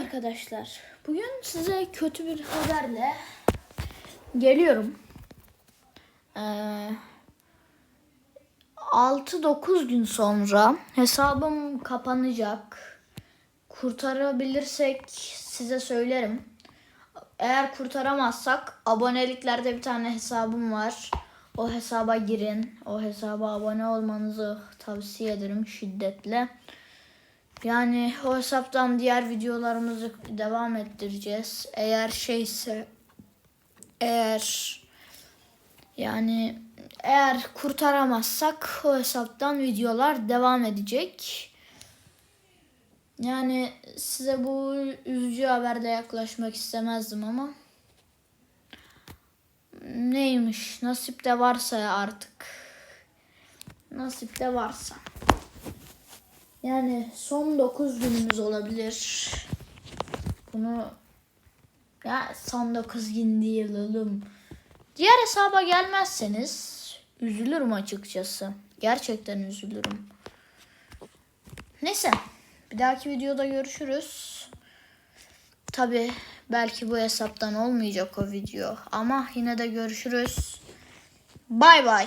arkadaşlar. Bugün size kötü bir haberle geliyorum. Ee, 6-9 gün sonra hesabım kapanacak. Kurtarabilirsek size söylerim. Eğer kurtaramazsak aboneliklerde bir tane hesabım var. O hesaba girin. O hesaba abone olmanızı tavsiye ederim şiddetle. Yani o hesaptan diğer videolarımızı devam ettireceğiz. Eğer şeyse eğer yani eğer kurtaramazsak o hesaptan videolar devam edecek. Yani size bu üzücü haberde yaklaşmak istemezdim ama neymiş nasip de varsa artık nasip de varsa. Yani son 9 günümüz olabilir. Bunu ya son 9 gün oğlum. Diğer hesaba gelmezseniz üzülürüm açıkçası. Gerçekten üzülürüm. Neyse. Bir dahaki videoda görüşürüz. Tabi belki bu hesaptan olmayacak o video. Ama yine de görüşürüz. Bay bay.